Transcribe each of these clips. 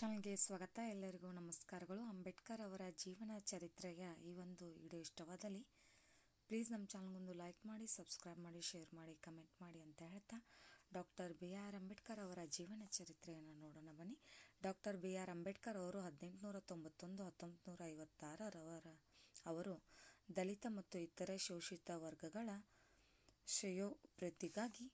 ಚಾನಲ್ಗೆ ಸ್ವಾಗತ. ಎಲ್ಲರಿಗೂ ನಮಸ್ಕಾರಗಳು. ಅಂಬೇಡ್ಕರ್ ಅವರ ಜೀವನ ಚರಿತ್ರೆಯ ಈ ಒಂದು ವಿಡಿಯೋ ಇಷ್ಟವಾದಲ್ಲಿ ಪ್ಲೀಸ್ ನಮ್ಮ ಚಾನಲ್ಗೊಂದು ಲೈಕ್ ಮಾಡಿ, ಸಬ್ಸ್ಕ್ರೈಬ್ ಮಾಡಿ, ಶೇರ್ ಮಾಡಿ, ಕಮೆಂಟ್ ಮಾಡಿ ಅಂತ ಹೇಳ್ತಾ ಡಾಕ್ಟರ್ ಬಿ ಆರ್ ಅಂಬೇಡ್ಕರ್ ಅವರ ಜೀವನ ಚರಿತ್ರೆಯನ್ನು ನೋಡೋಣ ಬನ್ನಿ. ಡಾಕ್ಟರ್ ಬಿ ಆರ್ ಅಂಬೇಡ್ಕರ್ ಅವರು ಹದಿನೆಂಟುನೂರ ತೊಂಬತ್ತೊಂದು ಹತ್ತೊಂಬತ್ತು ಐವತ್ತಾರರವರ ಅವರು ದಲಿತ ಮತ್ತು ಇತರೆ ಶೋಷಿತ ವರ್ಗಗಳ ಶ್ರೇಯೋಭಿವೃದ್ಧಿಗಾಗಿ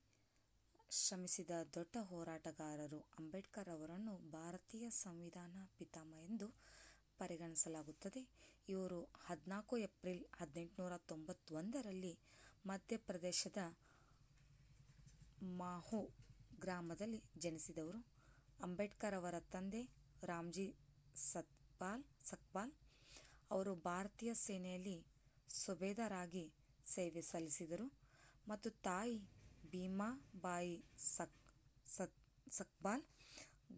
ಶ್ರಮಿಸಿದ ದೊಡ್ಡ ಹೋರಾಟಗಾರರು ಅಂಬೇಡ್ಕರ್ ಅವರನ್ನು ಭಾರತೀಯ ಸಂವಿಧಾನ ಪಿತಾಮಹ ಎಂದು ಪರಿಗಣಿಸಲಾಗುತ್ತದೆ. ಇವರು ಹದಿನಾಲ್ಕು ಏಪ್ರಿಲ್ ಹದಿನೆಂಟುನೂರ ತೊಂಬತ್ತೊಂದರಲ್ಲಿ ಮಧ್ಯಪ್ರದೇಶದ ಮಾಹೋ ಗ್ರಾಮದಲ್ಲಿ ಜನಿಸಿದವರು. ಅಂಬೇಡ್ಕರ್ ಅವರ ತಂದೆ ರಾಮ್ಜಿ ಸತ್ಪಾಲ್, ಸಕ್ಪಾಲ್ ಅವರು ಭಾರತೀಯ ಸೇನೆಯಲ್ಲಿ ಸುಬೇದಾರಾಗಿ ಸೇವೆ ಸಲ್ಲಿಸಿದರು ಮತ್ತು ತಾಯಿ ಭೀಮಾಬಾಯಿ ಸಕ್ ಸತ್ ಸಕ್ಪಾಲ್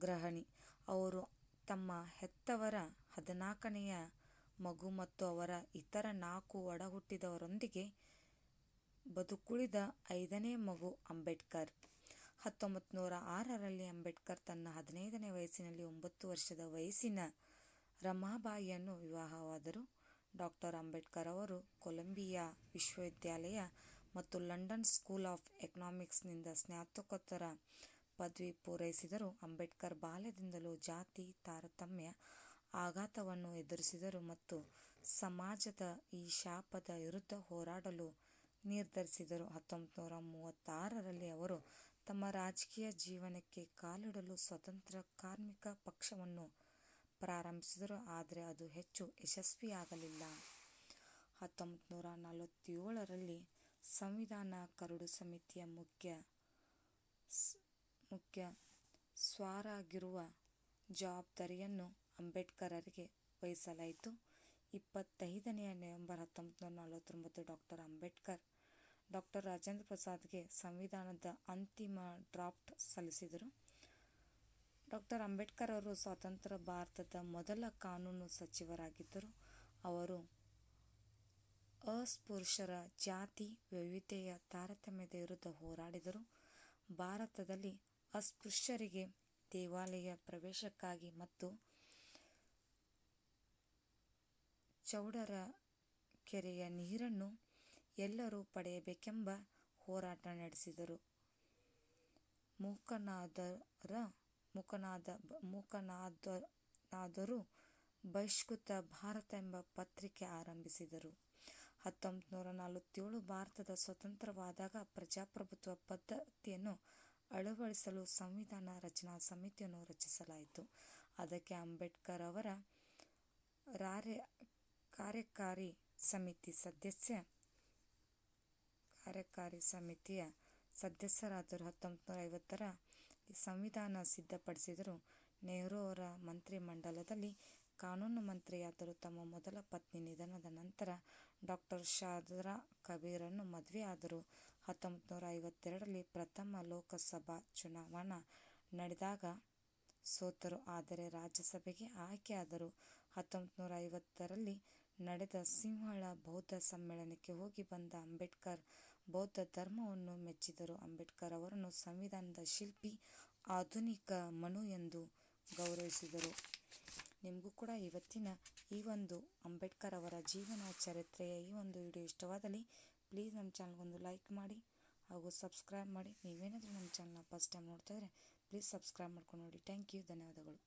ಗೃಹಿಣಿ. ಅವರು ತಮ್ಮ ಹೆತ್ತವರ ಹದಿನಾಲ್ಕನೆಯ ಮಗು ಮತ್ತು ಅವರ ಇತರ ನಾಲ್ಕು ಒಡಹುಟ್ಟಿದವರೊಂದಿಗೆ ಬದುಕುಳಿದ ಐದನೇ ಮಗು ಅಂಬೇಡ್ಕರ್. ಹತ್ತೊಂಬತ್ತು ನೂರ ಆರರಲ್ಲಿ ಅಂಬೇಡ್ಕರ್ ತನ್ನ ಹದಿನೈದನೇ ವಯಸ್ಸಿನಲ್ಲಿ ಒಂಬತ್ತು ವರ್ಷದ ವಯಸ್ಸಿನ ರಮಾಬಾಯಿಯನ್ನು ವಿವಾಹವಾದರು. ಡಾಕ್ಟರ್ ಅಂಬೇಡ್ಕರ್ ಅವರು ಕೊಲಂಬಿಯಾ ವಿಶ್ವವಿದ್ಯಾಲಯ ಮತ್ತು ಲಂಡನ್ ಸ್ಕೂಲ್ ಆಫ್ ಎಕನಾಮಿಕ್ಸ್ನಿಂದ ಸ್ನಾತಕೋತ್ತರ ಪದವಿ ಪೂರೈಸಿದರು. ಅಂಬೇಡ್ಕರ್ ಬಾಲ್ಯದಿಂದಲೂ ಜಾತಿ, ತಾರತಮ್ಯ, ಆಘಾತವನ್ನು ಎದುರಿಸಿದರು ಮತ್ತು ಸಮಾಜದ ಈ ಶಾಪದ ವಿರುದ್ಧ ಹೋರಾಡಲು ನಿರ್ಧರಿಸಿದರು. ಹತ್ತೊಂಬತ್ತು ನೂರ ಮೂವತ್ತಾರರಲ್ಲಿ ಅವರು ತಮ್ಮ ರಾಜಕೀಯ ಜೀವನಕ್ಕೆ ಕಾಲಿಡಲು ಸ್ವತಂತ್ರ ಕಾರ್ಮಿಕ ಪಕ್ಷವನ್ನು ಪ್ರಾರಂಭಿಸಿದರು, ಆದರೆ ಅದು ಹೆಚ್ಚು ಯಶಸ್ವಿಯಾಗಲಿಲ್ಲ. ಹತ್ತೊಂಬತ್ತು ನೂರ ನಲವತ್ತೇಳರಲ್ಲಿ ಸಂವಿಧಾನ ಕರಡು ಸಮಿತಿಯ ಮುಖ್ಯ ಮುಖ್ಯ ಸ್ವಾರಾಗಿರುವ ಜವಾಬ್ದಾರಿಯನ್ನು ಅಂಬೇಡ್ಕರರಿಗೆ ವಹಿಸಲಾಯಿತು. ಇಪ್ಪತ್ತೈದನೆಯ ನವೆಂಬರ್ ಹತ್ತೊಂಬತ್ತು ನೂರ ನಲವತ್ತೊಂಬತ್ತು ಡಾಕ್ಟರ್ ಅಂಬೇಡ್ಕರ್, ಡಾಕ್ಟರ್ ರಾಜೇಂದ್ರ ಪ್ರಸಾದ್ಗೆ ಸಂವಿಧಾನದ ಅಂತಿಮ ಡ್ರಾಫ್ಟ್ ಸಲ್ಲಿಸಿದರು. ಡಾಕ್ಟರ್ ಅಂಬೇಡ್ಕರ್ ಅವರು ಸ್ವತಂತ್ರ ಭಾರತದ ಮೊದಲ ಕಾನೂನು ಸಚಿವರಾಗಿದ್ದರು. ಅವರು ಅಸ್ಪೃಶ್ಯರ ಜಾತಿ ವೈವಿಧ್ಯತೆಯ ತಾರತಮ್ಯದ ವಿರುದ್ಧ ಹೋರಾಡಿದರು. ಭಾರತದಲ್ಲಿ ಅಸ್ಪೃಶ್ಯರಿಗೆ ದೇವಾಲಯ ಪ್ರವೇಶಕ್ಕಾಗಿ ಮತ್ತು ಚೌಡರ ಕೆರೆಯ ನೀರನ್ನು ಎಲ್ಲರೂ ಪಡೆಯಬೇಕೆಂಬ ಹೋರಾಟ ನಡೆಸಿದರು. ಮೂಕನಾದರ, ಮೂಕನಾದ, ಮೂಕನಾದನಾದರೂ ಬಹಿಷ್ಕೃತ ಭಾರತ ಎಂಬ ಪತ್ರಿಕೆ ಆರಂಭಿಸಿದರು. ಹತ್ತೊಂಬತ್ತು ನೂರ ನಲವತ್ತೇಳು ಭಾರತದ ಸ್ವತಂತ್ರವಾದಾಗ ಪ್ರಜಾಪ್ರಭುತ್ವ ಪದ್ಧತಿಯನ್ನು ಅಳವಡಿಸಲು ಸಂವಿಧಾನ ರಚನಾ ಸಮಿತಿಯನ್ನು ರಚಿಸಲಾಯಿತು. ಅದಕ್ಕೆ ಅಂಬೇಡ್ಕರ್ ಅವರ ರಾರ್ಯ ಕಾರ್ಯಕಾರಿ ಸಮಿತಿ ಸದಸ್ಯ, ಕಾರ್ಯಕಾರಿ ಸಮಿತಿಯ ಸದಸ್ಯರಾದರು. ಹತ್ತೊಂಬತ್ತು ನೂರ ಐವತ್ತರ ಸಂವಿಧಾನ ಸಿದ್ಧಪಡಿಸಿದರು. ನೆಹರು ಅವರ ಮಂತ್ರಿಮಂಡಲದಲ್ಲಿ ಕಾನೂನು ಮಂತ್ರಿಯಾದರು. ತಮ್ಮ ಮೊದಲ ಪತ್ನಿ ನಿಧನದ ನಂತರ ಡಾಕ್ಟರ್ ಶಾರದಾ ಕಬೀರನ್ನು ಮದುವೆಯಾದರು ಹತ್ತೊಂಬತ್ತು ನೂರ ಐವತ್ತೆರಡರಲ್ಲಿ ಪ್ರಥಮ ಲೋಕಸಭಾ ಚುನಾವಣಾ ನಡೆದಾಗ ಸೋತರು. ಆದರೆ ರಾಜ್ಯಸಭೆಗೆ ಆಯ್ಕೆಯಾದರು ಹತ್ತೊಂಬತ್ತು ನೂರ ಐವತ್ತರಲ್ಲಿ ನಡೆದ ಸಿಂಹಳ ಬೌದ್ಧ ಸಮ್ಮೇಳನಕ್ಕೆ ಹೋಗಿ ಬಂದ ಅಂಬೇಡ್ಕರ್ ಬೌದ್ಧ ಧರ್ಮವನ್ನು ಮೆಚ್ಚಿದರು. ಅಂಬೇಡ್ಕರ್ ಅವರನ್ನು ಸಂವಿಧಾನದ ಶಿಲ್ಪಿ, ಆಧುನಿಕ ಮನು ಎಂದು ಗೌರವಿಸಿದರು. ನಿಮಗೂ ಕೂಡ ಇವತ್ತಿನ ಈ ಒಂದು ಅಂಬೇಡ್ಕರ್ ಅವರ ಜೀವನ ಚರಿತ್ರೆಯ ಈ ಒಂದು ವಿಡಿಯೋ ಇಷ್ಟವಾದಲ್ಲಿ ಪ್ಲೀಸ್ ನಮ್ಮ ಚಾನಲ್ಗೊಂದು ಲೈಕ್ ಮಾಡಿ ಹಾಗೂ ಸಬ್ಸ್ಕ್ರೈಬ್ ಮಾಡಿ. ನೀವೇನಾದರೂ ನಮ್ಮ ಚಾನಲ್ನ ಫಸ್ಟ್ ಟೈಮ್ ನೋಡ್ತಾ ಇದ್ದರೆ ಪ್ಲೀಸ್ ಸಬ್ಸ್ಕ್ರೈಬ್ ಮಾಡ್ಕೊಂಡು ನೋಡಿ. ಥ್ಯಾಂಕ್ ಯು ಧನ್ಯವಾದಗಳು.